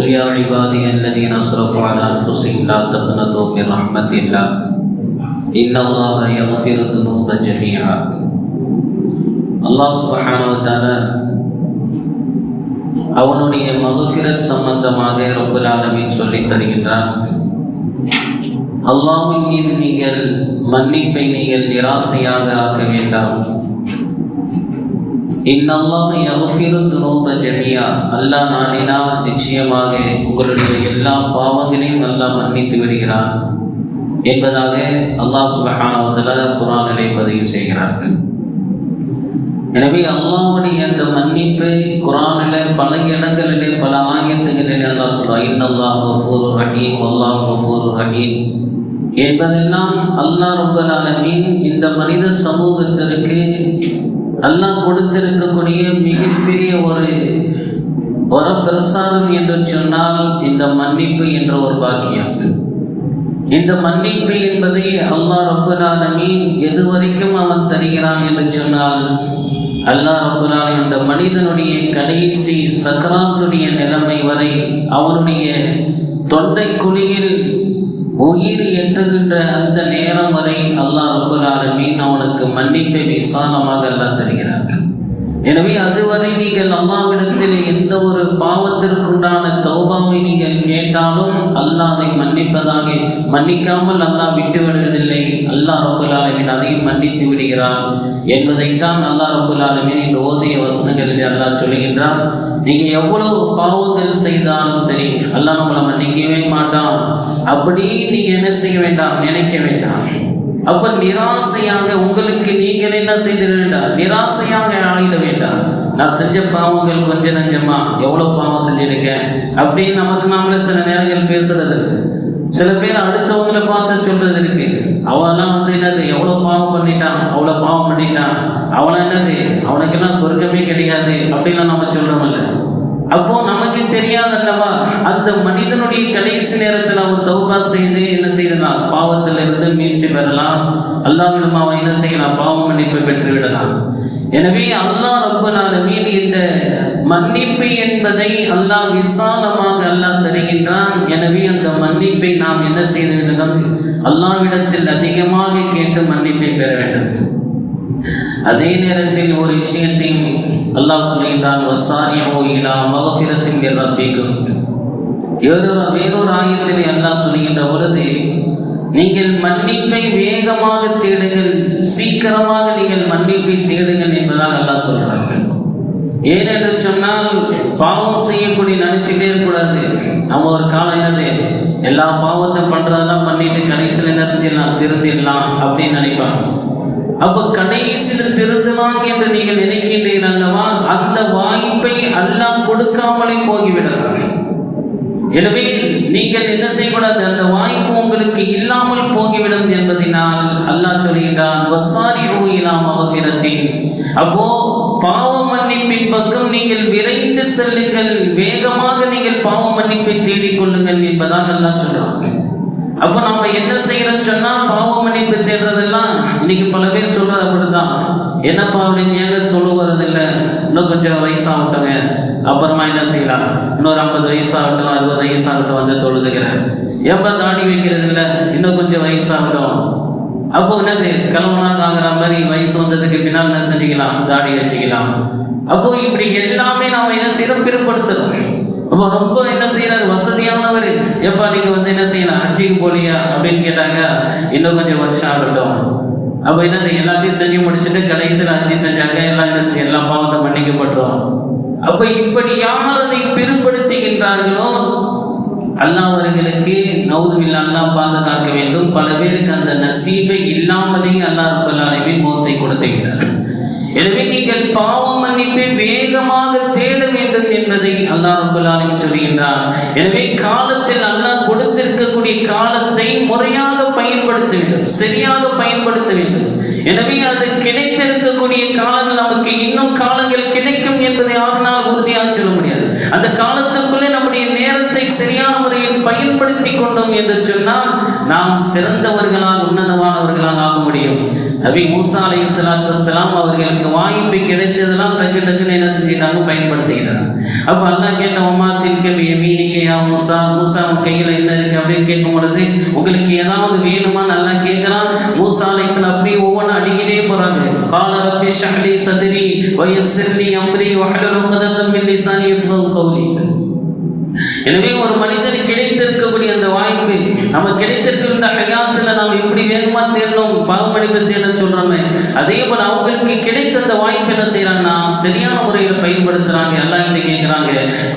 قل يا عبادي الذين اسرفوا على انفسهم لا تقنطوا من رحمه الله ان الله يغفر الذنوب جميعا அல்லாஹ் சுபஹானஹு வ தஆலா அவனுடைய மகஃபிரத் சம்பந்தமாக ரப்பல் ஆலமீன் சொல்லித் தருகின்றான் அல்லாஹ்வின் மீது நீங்கள் மன்னிப்பை நீங்கள் நிராசையாக ஆக்க வேண்டாம் இன்னல்லாஹ் யக்ஃபிரு ஜமியா அல்லாஹ் நாடினால் நிச்சயமாக உங்களுடைய எல்லா பாவங்களையும் அல்லாஹ் மன்னித்து விடுகிறான் என்பதாக அல்லாஹ் சுபஹானஹு குரானிலே பதிவு செய்கிறார். எனவே அல்லாவுடைய அந்த மன்னிப்பு குர்ஆனிலே பல இடங்களிலே பல ஆயத்துகளிலே அல்லாஹ் சொல்றான் இன்னல்லாஹ் கஃபூருர் ரஹீம் வல்லாஹ் கஃபூருர் ரஹீம். என்பதெல்லாம் அல்லாஹ் ரபுல் அலமீன் இந்த மனித சமூகத்திற்கு அல்லாஹ் கொடுத்திருக்கக்கூடிய மிகப்பெரிய ஒரு வரப்பிரசாதம் என்று சொன்னால் இந்த மன்னிப்பு என்ற ஒரு பாக்கியம். இந்த மன்னிப்பு என்பதை அல்லாஹ் ரப்பல் எது வரைக்கும் அவன் தருகிறான் என்று சொன்னால் அல்லாஹ் ரபுலான இந்த மனிதனுடைய கடைசி சக்கராத்துடைய நிலைமை வரை அவனுடைய தொண்டை குழியில் உயிர் எட்டுகின்ற அந்த நேரம் வரை அல்லாஹ் ரபுல் ஆலமீன் அவனுக்கு மன்னிப்பை விசாலமாக எல்லாம் தருகிறார் எனவே அதுவரை நீங்கள் அல்லாவிடத்தில் எந்த ஒரு பாவத்திற்குண்டான தௌபாவை நீங்கள் கேட்டாலும் அல்லாஹை மன்னிப்பதாக மன்னிக்காமல் அல்லாஹ் விட்டு விடுவதில்லை அல்லாஹ் ரபுல் ஆலமின் அதையும் மன்னித்து விடுகிறான். என்பதைத்தான் அல்லாஹ் ரபுல் ஆலமின் இந்த ஓதிய வசனங்களில் அல்லாஹ் சொல்லுகின்றான். நீங்க எவ்வளவு பாவங்கள் செய்தாலும் சரி அல்லாஹ் நம்மளை மன்னிக்கவே மாட்டான். அப்படி நீங்க என்ன செய்ய வேண்டாம்? நினைக்க வேண்டாம். அப்ப நிராசையாக உங்களுக்கு நீங்கள் என்ன செய்திட வேண்டாம் நிராசையாக ஆகிட வேண்டாம். நான் செஞ்ச பாவங்கள் கொஞ்ச நஞ்சமா? எவ்வளவு பாவம் செஞ்சிருக்கேன்? அப்படின்னு நமக்கு நாமளே சில நேரங்கள் பேசுறது இருக்கு சில பேர் அடுத்தவங்களை பார்த்து சொல்றது இருக்கு. அவெல்லாம் வந்து என்னது எவ்வளவு பாவம் பண்ணிட்டான் அவ்வளவு பாவம் பண்ணிட்டான். அவன் என்னது அவனுக்கெல்லாம் சொர்க்கமே கிடையாது அப்படின்னு நம்ம சொல்றோம்ல அப்போ நமக்கு தெரியாதல்லவா? அந்த மனிதனுடைய கடைசி நேரத்தில் அவன் தௌபா செய்து என்ன செய்யலாம் பாவத்தில் இருந்து மீட்சி பெறலாம். அல்லாவிடம் அவன் என்ன செய்யலாம்? பாவம் மன்னிப்பை பெற்று விடலாம். எனவே அல்லாஹ் ரொம்ப நாள் மீது இந்த மன்னிப்பு என்பதை அல்லாஹ் விசாலமாக அல்லாஹ் தருகின்றான். எனவே அந்த மன்னிப்பை நாம் என்ன செய்ய வேண்டும்? அல்லாவிடத்தில் அதிகமாக கேட்டு மன்னிப்பை பெற வேண்டும். அதே நேரத்தில் ஒரு விஷயத்தையும் அல்லாஹ் சொல்லுகின்றான் வசாரியோ இலா மகபிரத்தின் ரப்பிக்கும். வேறொரு வேறொரு ஆயத்திலே அல்லாஹ் சொல்லுகின்ற பொழுது நீங்கள் மன்னிப்பை வேகமாக தேடுங்கள் சீக்கிரமாக நீங்கள் மன்னிப்பை தேடுங்கள் என்பதாக அல்லாஹ் சொல்றாங்க ஏனென்று சொன்னால் பாவம் செய்யக்கூடிய நினைச்சுட்டே கூடாது நம்ம ஒரு காலம் என்னது? எல்லா பாவத்தை பண்றதெல்லாம் பண்ணிட்டு கடைசியில் என்ன செஞ்சிடலாம்? திரும்பிடலாம் அப்படின்னு நினைப்பாங்க. அப்ப கடைசியில் திருந்துவான் என்று நீங்கள் நினைக்கின்றீர்கள் அல்லவா? அந்த வாய்ப்பை அல்லாஹ் கொடுக்காமலே போய்விடலாம். எனவே நீங்கள் என்ன செய்யக்கூடாது? அந்த வாய்ப்பு உங்களுக்கு இல்லாமல் போகிவிடும் என்பதனால் அல்லாஹ் சொல்கின்றான் அப்போ பாவ மன்னிப்பின் பக்கம் நீங்கள் விரைந்து செல்லுங்கள். வேகமாக நீங்கள் பாவ மன்னிப்பை தேடிக் கொள்ளுங்கள் என்பதாக அல்லாஹ் சொல்றான். அப்ப நம்ம என்ன செய்யறோம்னு சொன்னா பாவ மன்னிப்பு தேடுறதெல்லாம் இன்னைக்கு பல பேர் சொல்றது அப்படிதான் என்னப்பா அப்படின்னு ஏங்க தொழு வரதில்லை இன்னும் கொஞ்சம் வயசாகட்டுங்க. அப்புறமா என்ன செய்யலாம்? இன்னொரு ஐம்பது வயசாகட்டும் அறுபது வயசாகட்டும் வந்து தொழுதுகிறேன் எப்ப தாடி வைக்கிறது இல்லை இன்னும் கொஞ்சம் வயசாகட்டும். அப்போ என்னது? கிழவனாக ஆகிற மாதிரி வயசு வந்ததுக்கு பின்னால் என்ன செஞ்சுக்கலாம்? தாடி வச்சுக்கலாம். அப்போ இப்படி எல்லாமே நாம என்ன செய்யறோம்? அப்போ ரொம்ப என்ன செய்யறாரு வசதியானவர். எப்பா நீங்க வந்து என்ன செய்யலாம்? அஞ்சுக்கு போலியா? அப்படின்னு கேட்டாங்க. இன்னும் கொஞ்சம் வருஷம் ஆகட்டும். அப்ப என்னது எல்லாத்தையும் செஞ்சு முடிச்சுட்டு கடைசியில் அஞ்சு செஞ்சாங்க. எல்லாம் என்ன செய்ய எல்லா பாவத்தை மன்னிக்கப்பட்டுரும். அப்ப இப்படி யார் அதை பிற்படுத்துகின்றார்களோ அல்லாஹ் அவர்களுக்கு நவுதுமில்ல அல்லாஹ் பாதுகாக்க வேண்டும். பல பேருக்கு அந்த நசீபை இல்லாமலேயே அல்லாஹ் ரப்பல் ஆலமீன் கொடுத்துகிறார் எனவே நீங்கள் பாவம் மன்னிப்பை வேகமாக வேண்டும் என்பதை அல்லாஹ் ரபுல்லாலையும் சொல்கின்றான். எனவே காலத்தில் அல்லாஹ் கொடுத்திருக்கக்கூடிய காலத்தை முறையாக பயன்படுத்த வேண்டும் சரியாக பயன்படுத்த வேண்டும் எனவே அது கிடைத்திருக்கக்கூடிய காலங்கள் நமக்கு இன்னும் காலங்கள் கிடைக்கும் என்பதை யாருனால் உறுதியாக சொல்ல முடியாது. அந்த காலத்துக்குள்ளே நம்முடைய நேரத்தை சரியான முறையில் பயன்படுத்தி கொண்டோம் என்று சொன்னால் நாம் சிறந்தவர்களாக உன்னதமானவர்களாக ஆக முடியும். நபி மூசா அலை சலாத்து அவர்களுக்கு வாய்ப்பு கிடைச்சதெல்லாம் டக்கு டக்குன்னு என்ன செஞ்சிட்டாங்க? பயன்படுத்திக்கிட்டாங்க. அப்போ அல்லாஹ் கேட்ட உமா தில்க மீனிக்கையா மூசா மூசா உன் கையில் என்ன இருக்கு? அப்படின்னு கேட்கும் பொழுது உங்களுக்கு ஏதாவது வேணுமா? நல்லா கேட்குறான் மூசா அலை அப்படி ஒவ்வொன்றும் அடிக்கிட்டே போறாங்க. கால ரப்பி ஷஹ்லி சதிரி வயசிர்லி அம்ரி வஹலுல் உக்தத்தம் மின் லிசானி யஃப்கஹு எனவே ஒரு மனிதன் கிடைத்திருக்கக்கூடிய நம்ம கிடைத்திருக்கின்ற ஹயாத்துல நாம் எப்படி வேகமா தேடணும் பாவமணிப்பு தேட சொல்றோமே. அதே போல அவங்களுக்கு கிடைத்த அந்த வாய்ப்பு என்ன செய்யறாங்கன்னா சரியான முறையில் பயன்படுத்துறாங்க. எல்லாம் என்ன கேட்கிறாங்க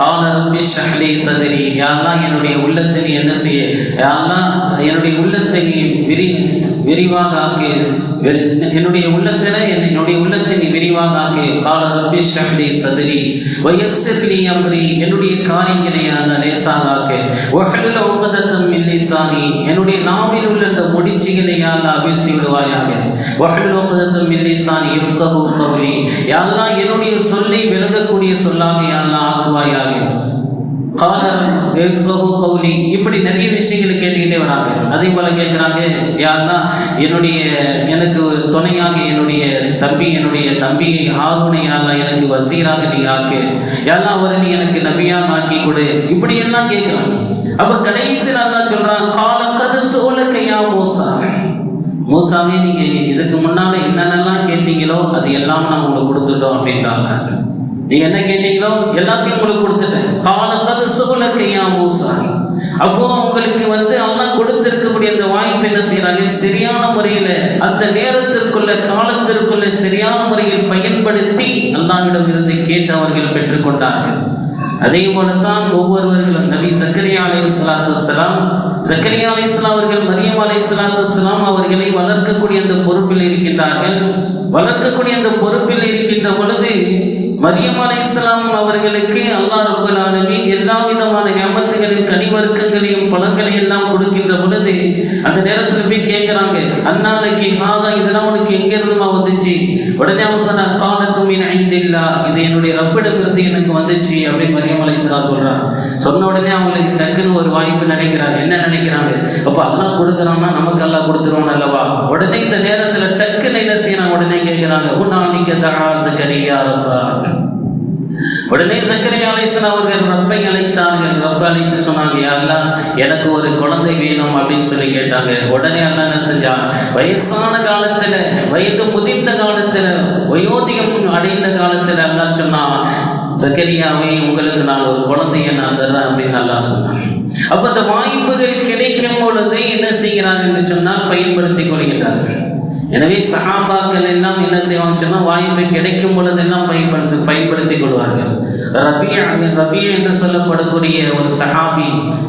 ஆலரம்பி ஷஹ்லி சதரி. யாரெல்லாம் என்னுடைய உள்ளத்தை நீ என்ன செய்ய? யாரெல்லாம் என்னுடைய உள்ளத்தை நீ விரி விரிவாக ஆக்கு என்னுடைய உள்ளத்தில என்னுடைய உள்ளத்தை நீ விரிவாக ஆக்கி கால ரப்பி ஷஹ்லி சதுரி வயஸ்ஸிர்லி அம்ரி என்னுடைய காரியங்களை அந்த லேசாக ஆக்கு வஹலுல் உக்தத்தம் மின் லிசானி என்னுடைய நாவில் உள்ள அந்த முடிச்சுகளை யாரெல்லாம் அவிழ்த்தி விடுவாயாக. வஹலுல் உக்தத்தம் மின் லிசானி யஃப்கஹு கௌலி யாரெல்லாம் என்னுடைய சொல்லை விளங்கக்கூடிய சொல்லாக யாரெல்லாம் ஆக்குவாயாக. கால கௌலி இப்படி நிறைய விஷயங்களை கேட்டுக்கிட்டே வராங்க. அதே போல கேட்குறாங்க யாருன்னா என்னுடைய எனக்கு துணையாக என்னுடைய தம்பி என்னுடைய தம்பியை ஹாரூனை யாரெல்லாம் எனக்கு வசீராக நீ ஆக்கு. எல்லாம் அவரை நீ எனக்கு நபியாக ஆக்கி கொடு. இப்படி எல்லாம் கேட்குறாங்க. அப்ப கடைசி நல்லா சொல்றான் கால கது சோழக்கையா மோசா. மூசாவே நீங்க இதுக்கு முன்னால என்னென்னலாம் கேட்டீங்களோ அது எல்லாம் நான் உங்களுக்கு கொடுத்துட்டோம் அப்படின்றாங்க. நீங்க என்ன கேட்டீங்களோ எல்லாத்தையும் உங்களுக்கு கொடுத்துட்டேன். காலக்கது சுகுலக்கையா மூசா அப்போ அவங்களுக்கு வந்து அல்லாஹ் கொடுத்திருக்கக்கூடிய அந்த வாய்ப்பு என்ன செய்யறாங்க? சரியான முறையில அந்த நேரத்திற்குள்ள காலத்திற்குள்ள சரியான முறையில் பயன்படுத்தி அல்லாவிடம் இருந்து கேட்டு அவர்கள் பெற்றுக்கொண்டார்கள் அதே போலத்தான் ஒவ்வொருவர்களும் நபி சக்கரியா அலை சலாத்து வலாம் சக்கரியா அலை அவர்கள் மரியம் அலை சலாத்து வலாம் அவர்களை வளர்க்கக்கூடிய அந்த பொறுப்பில் இருக்கின்றார்கள். வளர்க்கக்கூடிய அந்த பொறுப்பில் இருக்கின்ற பொழுது மரியம் அலை அவர்களுக்கு அல்லாஹ் ரபுல் ஆலமி எல்லா விதமான ஞாபகங்களையும் காய்கறிகளையும் பழங்களையும் எல்லாம் கொடுக்கின்ற பொழுது அந்த நேரத்தில் போய் கேட்கிறாங்க அண்ணாலைக்கு ஆதா இதெல்லாம் உனக்கு எங்க இருந்துமா வந்துச்சு? உடனே அவங்க சொன்ன காலத்துமின் ஐந்தில்லா இது என்னுடைய ரப்பிடமிருந்து எனக்கு வந்துச்சு அப்படின்னு மரியமலை சிலா சொல்றான். சொன்ன உடனே அவங்களுக்கு டக்குன்னு ஒரு வாய்ப்பு நினைக்கிறாங்க. என்ன நினைக்கிறாங்க? அப்ப அல்லாஹ் கொடுக்குறான்னா நமக்கு எல்லாம் கொடுத்துருவோம் அல்லவா? உடனே இந்த நேரத்துல டக்குன்னு என்ன செய்யறாங்க உடனே கேட்கிறாங்க உன்னாலிக்க தகா கரியா ரப்பா. உடனே சக்கரியா அலிஸ்லாம் அவர்கள் ரப்பை அழைத்தார்கள். ரப்ப அழைத்து சொன்னாங்க அல்லா எனக்கு ஒரு குழந்தை வேணும் அப்படின்னு சொல்லி கேட்டாங்க. உடனே அல்லா என்ன செஞ்சான்? வயசான காலத்துல வயது முதிர்ந்த காலத்துல வயோதிகம் அடைந்த காலத்துல அல்லா சொன்னான் சக்கரியாவே உங்களுக்கு நான் ஒரு குழந்தைய நான் தர்றேன் அப்படின்னு நல்லா சொன்னாங்க அப்ப அந்த வாய்ப்புகள் கிடைக்கும் பொழுது என்ன செய்கிறார்கள் என்று சொன்னால் பயன்படுத்திக் கொள்கிறார்கள் எனவே சஹாபாக்கள் எல்லாம் என்ன செய்வாங்க சொன்னால் வாய்ப்பு கிடைக்கும் பொழுதெல்லாம் பயன்படுத்தி பயன்படுத்திக் கொள்வார்கள். ரபியா ரபியா என்று சொல்லப்படக்கூடிய ஒரு சஹாபி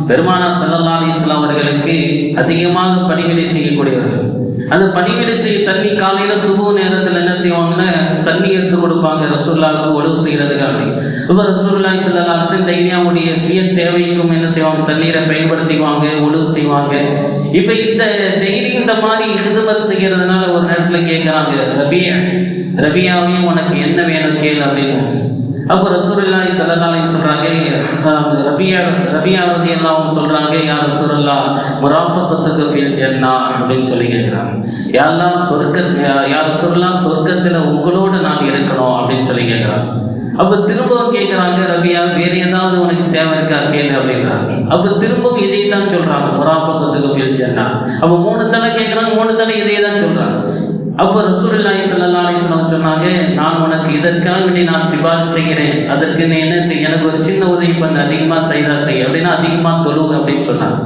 பெருமானா சல்லல்லா அலிஸ்லாம் அவர்களுக்கு அதிகமாக பணிவிடை செய்யக்கூடியவர்கள் அந்த பணிவிடை செய்ய தண்ணி காலையில சுபு நேரத்தில் என்ன செய்வாங்கன்னா தண்ணி எடுத்து கொடுப்பாங்க. ரசூல்லாவுக்கு ஒழுவு செய்யறதுக்காக. இப்போ ரசூல்லாய் சல்லா அலிஸ்லாம் தைனியாவுடைய சுய தேவைக்கும் என்ன செய்வாங்க? தண்ணீரை பயன்படுத்திக்குவாங்க ஒழுவு செய்வாங்க. இப்போ இந்த டெய்லி இந்த மாதிரி ஹிதமத் செய்யறதுனால ஒரு நேரத்துல கேட்குறாங்க ரபியா ரபியாவையும் உனக்கு என்ன வேணும் கேள் அப்படின்னு. அப்போ ரசூலுல்லாஹி ஸல்லல்லாஹு சொல்கிறாங்க சொல்றாங்க ரபியா ரபியா ரலியல்லாஹு அவங்க சொல்றாங்க யார் ரசூலுல்லாஹ் முராஃபத்துக்கு ஃபீல் சென்னா அப்படின்னு சொல்லி கேட்குறாங்க யாரெல்லாம் சொர்க்க யார் சொல்லலாம் சொர்க்கத்தில் உங்களோடு நான் இருக்கணும் அப்படின்னு சொல்லி கேட்குறாங்க அப்ப திரும்பவும் கேட்குறாங்க ரபியா வேற ஏதாவது உனக்கு தேவை இருக்கா? கேளு அப்படின்றாங்க. அப்ப திரும்பவும் இதையே தான் சொல்றாங்க முராபத்துக்கு ஃபில் ஜன்னா. அப்ப மூணு தடவை கேட்குறாங்க மூணு தடவை இதையே தான் சொல்றாங்க. அப்போ ரசூல்லாய் ஸல்லல்லாஹு சொன்னாங்க நான் உனக்கு இதற்காக வேண்டி நான் சிபாரிசு செய்கிறேன். அதற்கு நீ என்ன செய் எனக்கு ஒரு சின்ன உதவி பண்ண. அதிகமா செய்தா செய். அப்படின்னா அதிகமா தொழுவு அப்படின்னு சொன்னாங்க.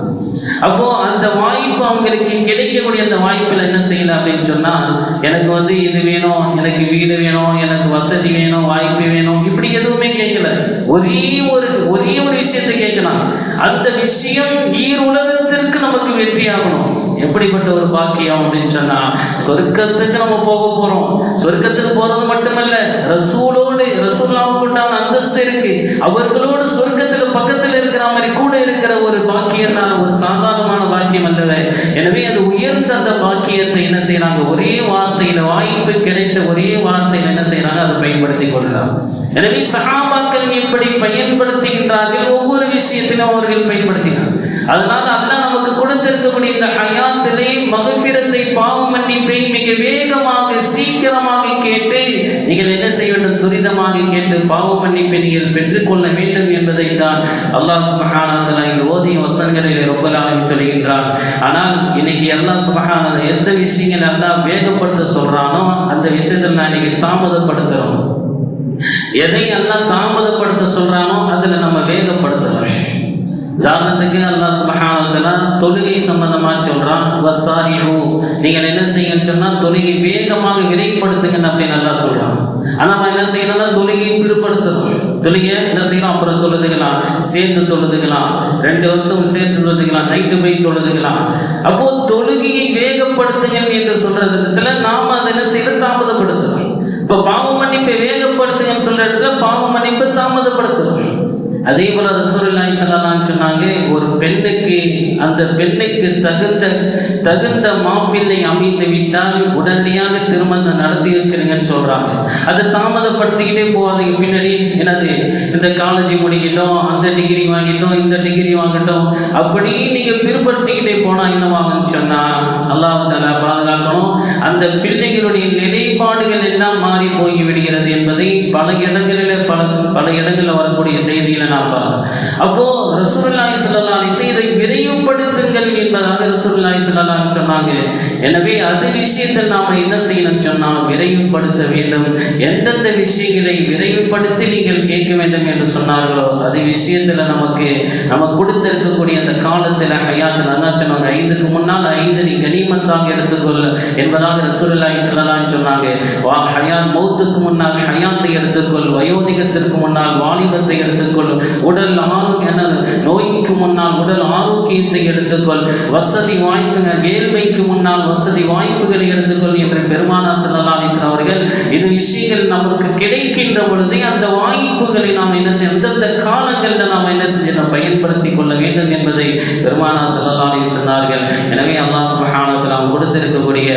அப்போ அந்த வாய்ப்பு அவங்களுக்கு கிடைக்கக்கூடிய அந்த வாய்ப்பில் என்ன செய்யல அப்படின்னு சொன்னால் எனக்கு வந்து இது வேணும் எனக்கு வீடு வேணும் எனக்கு வசதி வேணும் வாய்ப்பு வேணும் இப்படி எதுவுமே கேட்கல. ஒரே ஒரு ஒரே ஒரு விஷயத்தை கேட்கலாம். அந்த விஷயம் ஈர் உலகத்திற்கு நமக்கு வெற்றி ஆகணும் எப்படிப்பட்ட ஒரு பாக்கியம் அப்படின்னு சொன்னா சொர்க்கத்துக்கு நம்ம போக போறோம். சொர்க்கத்துக்கு போறது மட்டுமல்ல ரசூலோடு ரசூல்லாவுக்கு உண்டான அந்தஸ்து இருக்கு. அவர்களோடு சொர்க்கத்துல பக்கத்துல இருக்கிற மாதிரி கூட இருக்கிற ஒரு பாக்கியம் தான் ஒரு சாதாரணமான பாக்கியம் அல்லவ எனவே அது உயர்ந்த அந்த பாக்கியத்தை என்ன செய்யறாங்க ஒரே வார்த்தையில வாய்ப்பு கிடைச்ச ஒரே வார்த்தையில என்ன பயன்படுத்திக் கொள்ளலாம். எனவே சகாபாக்கள் எப்படி பயன்படுத்துகின்றார்கள். ஒவ்வொரு விஷயத்திலும் அவர்கள் பயன்படுத்தினார். அதனால் அல்லாஹ் நமக்கு கொடுத்திருக்கக்கூடிய இந்த ஹயாத்திலே மகபிரத்தை பாவம் மன்னிப்பை மிக வேகமாக சீக்கிரமாக கேட்டு நீங்கள் என்ன செய்ய வேண்டும்? துரிதமாக கேட்டு பாவ மன்னிப்பை நீங்கள் பெற்றுக்கொள்ள வேண்டும் என்பதை தான் அல்லாஹ் சுபஹானஹு இங்கு ஓதிய வசனங்களில் ரொம்பலாக சொல்கின்றார். ஆனால் இன்னைக்கு அல்லாஹ் சுபஹான எந்த விஷயங்கள் அல்லாஹ் வேகப்படுத்த சொல்றானோ அந்த விஷயத்தில் நான் இன்னைக்கு தாமதப்படுத்துறோம். எதை எல்லாம் தாமதப்படுத்த சொல்றானோ அதில் நம்ம வேகப்படுத்துறோம். உதாரணத்துக்கு அல்லாஹ் சுபஹானஹு தொழுகை சம்பந்தமா சொல்றான். வசாரிஹு நீங்கள் என்ன செய்யணும்னு சொன்னா தொழுகை வேகமாக விரைப்படுத்துங்கன்னு அப்படின்னு நல்லா சொல்றான். ஆனா நம்ம என்ன செய்யணும்னா தொழுகையை பிற்படுத்தணும் தொழுகையை என்ன செய்யலாம்? அப்புறம் தொழுதுக்கலாம். சேர்த்து தொழுதுக்கலாம். ரெண்டு வருத்தம் சேர்த்து தொழுதுக்கலாம். நைட்டு போய் தொழுதுக்கலாம். அப்போ தொழுகையை வேகப்படுத்துங்கள் என்று சொல்ற இடத்துல நாம் அதை என்ன செய்யணும்? தாமதப்படுத்தணும் இப்ப பாவ மன்னிப்பை வேகப்படுத்துங்கன்னு சொல்ற இடத்துல பாவ மன்னிப்பு தாமதப்படுத்துறோம். அதே போல ரசூலுல்லாஹி சொல்லலாம்னு சொன்னாங்க ஒரு பெண்ணுக்கு அந்த பெண்ணுக்கு தகுந்த தகுந்த மாப்பிள்ளை அமைந்து விட்டால் உடனடியாக திருமணம் நடத்தி வச்சிருங்கன்னு சொல்றாங்க. அதை தாமதப்படுத்திக்கிட்டே போகாதீங்க. பின்னாடி என்னது? இந்த காலேஜ் முடிக்கட்டும் அந்த டிகிரி வாங்கிட்டோம் இந்த டிகிரி வாங்கட்டும். அப்படி நீங்க பிற்படுத்திக்கிட்டே போனா என்னவாங்கன்னு சொன்னா அல்லாஹ் பாதுகாக்கணும். அந்த பிள்ளைகளுடைய நிலைப்பாடுகள் எல்லாம் மாறி போய் விடுகிறது என்பதை பல இடங்களில் பல பல இடங்களில் வரக்கூடிய செய்திகளை நான் பார்க்கிறோம் அப்போ ரசூல்லாய் சொல்லலாம் இதை விரைவுபடுத்துங்கள் என்பதாக ரசூல்லாய் சொல்லலாம் சொன்னாங்க. எனவே அது விஷயத்தில் நாம என்ன செய்யணும் சொன்னால் விரைவுபடுத்த வேண்டும். எந்தெந்த விஷயங்களை விரைவுபடுத்தி நீங்கள் கேட்க வேண்டும் என்று சொன்னார்களோ அது விஷயத்துல நமக்கு நம்ம கொடுத்திருக்கக்கூடிய அந்த காலத்துல ஹயாத்தில் என்ன சொன்னாங்க. ஐந்துக்கு முன்னால் ஐந்து நீ கனிமத்தாக எடுத்துக்கொள் என்பதாக ரசூல்லாய் சொல்லலாம் சொன்னாங்க. வா ஹயாத் மௌத்துக்கு முன்னால் ஹயாத்தை எடுத்துக்கொள். வயோ வயோதிகத்திற்கு முன்னால் வாலிபத்தை எடுத்துக்கொள். உடல் ஆரோக்கிய நோய்க்கு முன்னால் உடல் ஆரோக்கியத்தை எடுத்துக்கொள். வசதி வாய்ப்புகள் வேள்மைக்கு முன்னால் வசதி வாய்ப்புகளை எடுத்துக்கொள் என்று பெருமானா ஸல்லல்லாஹு அவர்கள் இது விஷயங்கள் நமக்கு கிடைக்கின்ற பொழுதே அந்த வாய்ப்புகளை நாம் என்ன செய்ய எந்தெந்த காலங்களில் நாம் என்ன செய்ய பயன்படுத்திக் கொள்ள வேண்டும் என்பதை பெருமானா ஸல்லல்லாஹு சொன்னார்கள். எனவே அல்லாஹ் சுப்ஹானஹு கொடுத்திருக்கக்கூடிய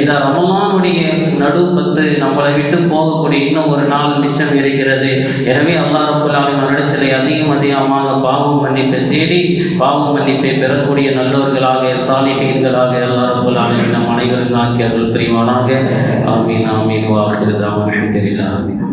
இந்த அம்மமானுடைய நடு பத்து நம்மளை விட்டு போகக்கூடிய இன்னும் ஒரு நாள் மிச்சம் இருக்கிறது. எனவே அல்லா ரப்பல் ஆலமீன் அதிகம் அதிகமாக பாவம் மன்னிப்பை தேடி பாவம் மன்னிப்பை பெறக்கூடிய நல்லவர்களாக சாலிஹீன்களாக அல்லா ரப்பல் ஆலமீன் நம் அனைவரும் ஆக்கி பிரிவானாக ஆமீன் ஆமீன். வாசிருதாமன் தாவன் அல்ஹம்துலில்லாஹ்